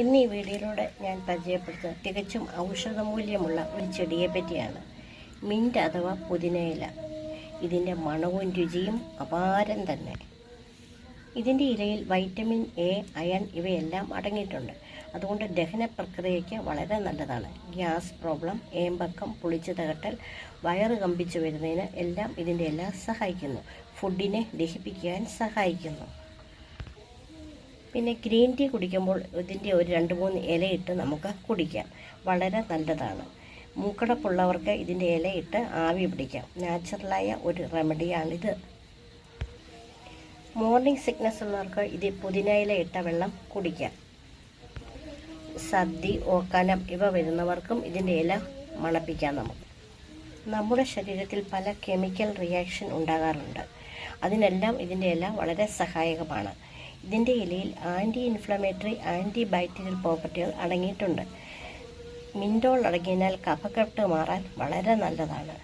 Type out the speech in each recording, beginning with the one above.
ഇന്ന് ഈ വീഡിയോയിലൂടെ ഞാൻ പരിചയപ്പെടുത്തുന്നത് തികച്ചും ഔഷധമൂല്യമുള്ള ഒരു ചെടിയെ പറ്റിയാണ്. മിന്റ് അഥവാ പുതിനയില. ഇതിന്റെ മണവും രുചിയും അപാരം തന്നെ. ഇതിന്റെ ഇലയിൽ വൈറ്റമിൻ എ അയൺ ഇവയെല്ലാം അടങ്ങിയിട്ടുണ്ട്. അതുകൊണ്ട് ദഹന പ്രക്രിയയ്ക്ക് വളരെ നല്ലതാണ്. ഗ്യാസ് പ്രോബ്ലം ഏമ്പക്കം പുളിച്ചു തകട്ടൽ വയറ് കമ്പിച്ചു വരുന്നതിന് എല്ലാം ഇതിന്റെ എല്ലാം സഹായിക്കുന്നു. ഫുഡിനെ ദഹിപ്പിക്കാൻ സഹായിക്കുന്നു. പിന്നെ ഗ്രീൻ ടീ കുടിക്കുമ്പോൾ ഇതിന്റെ ഒരു രണ്ട് മൂന്ന് ഇലയിട്ട് നമുക്ക് കുടിക്കാം. വളരെ നല്ലതാണ്. മൂക്കടപ്പുള്ളവർക്ക് ഇതിന്റെ ഇലയിട്ട് ആവി പിടിക്കാം. നാച്ചുറലായ ഒരു റെമഡിയാണിത്. മോർണിംഗ് സിക്നസ് ഉള്ളവർക്ക് ഇത് പുതിനയില ഇട്ട വെള്ളം കുടിക്കാം. സദ്യ ഓക്കാനം ഇവ വരുന്നവർക്കും ഇതിന്റെ ഇല മണപ്പിക്കാം നമുക്ക്. നമ്മുടെ ശരീരത്തിൽ പല കെമിക്കൽ റിയാക്ഷൻ ഉണ്ടാകാറുണ്ട്. അതിനെല്ലാം ഇതിന്റെ ഇല വളരെ സഹായകമാണ്. ഇതിന്റെ ഇലയിൽ ആന്റി ഇൻഫ്ലമേറ്ററി ആന്റി ബാക്ടീരിയൽ പ്രോപ്പർട്ടികൾ അടങ്ങിയിട്ടുണ്ട്. മിൻഡോൾ അടങ്ങിയതിനാൽ കഫക്കെട്ട് മാറാൻ വളരെ നല്ലതാണ്.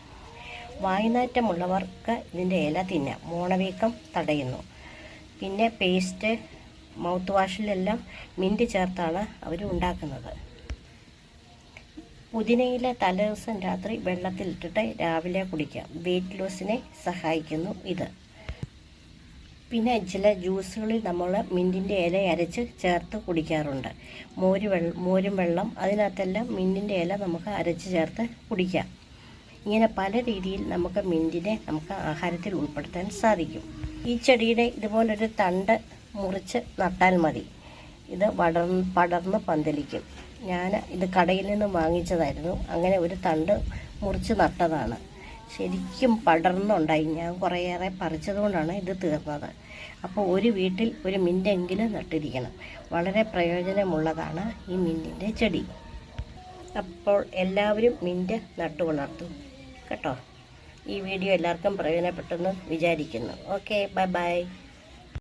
വായുനാറ്റമുള്ളവർക്ക് ഇതിന്റെ ഇല തിന്നാം. മോണവീക്കം തടയുന്നു. പിന്നെ പേസ്റ്റ് മൗത്ത് വാഷിലെല്ലാം മിന്റ് ചേർത്താണ് അവർ ഉണ്ടാക്കുന്നത്. പുതിനയില തലേദിവസം രാത്രി വെള്ളത്തിലിട്ടിട്ട് രാവിലെ കുടിക്കാം. വെയിറ്റ് ലോസിനെ സഹായിക്കുന്നു ഇത്. പിന്നെ ചില ജ്യൂസുകളിൽ നമ്മൾ മിന്റിന്റെ ഇല അരച്ച് ചേർത്ത് കുടിക്കാറുണ്ട്. മോര് വെള്ളം മോരും വെള്ളം അതിനകത്തെല്ലാം മിന്റിന്റെ ഇല നമുക്ക് അരച്ച് ചേർത്ത് കുടിക്കാം. ഇങ്ങനെ പല രീതിയിൽ നമുക്ക് മിന്റിനെ നമുക്ക് ആഹാരത്തിൽ ഉൾപ്പെടുത്താൻ സാധിക്കും. ഈ ചെടിയുടെ ഇതുപോലൊരു തണ്ട് മുറിച്ച് നട്ടാൽ മതി. ഇത് വടർ പടർന്ന് പന്തലിക്കും. ഞാൻ ഇത് കടയിൽ നിന്ന് വാങ്ങിച്ചതായിരുന്നു. അങ്ങനെ ഒരു തണ്ട് മുറിച്ച് നട്ടതാണ്. ശരിക്കും പടർന്നുണ്ടായി. ഞാൻ കുറേയേറെ പറിച്ചതുകൊണ്ടാണ് ഇത് തീർന്നത്. അപ്പോൾ ഒരു വീട്ടിൽ ഒരു മിന്റെങ്കിലും നട്ടിരിക്കണം. വളരെ പ്രയോജനമുള്ളതാണ് ഈ മിന്റിന്റെ ചെടി. അപ്പോൾ എല്ലാവരും മിന്റ് നട്ടു വളർത്തും. കേട്ടോ? ഈ വീഡിയോ എല്ലാവർക്കും പ്രയോജനപ്പെട്ടെന്ന് വിചാരിക്കുന്നു. Okay bye bye.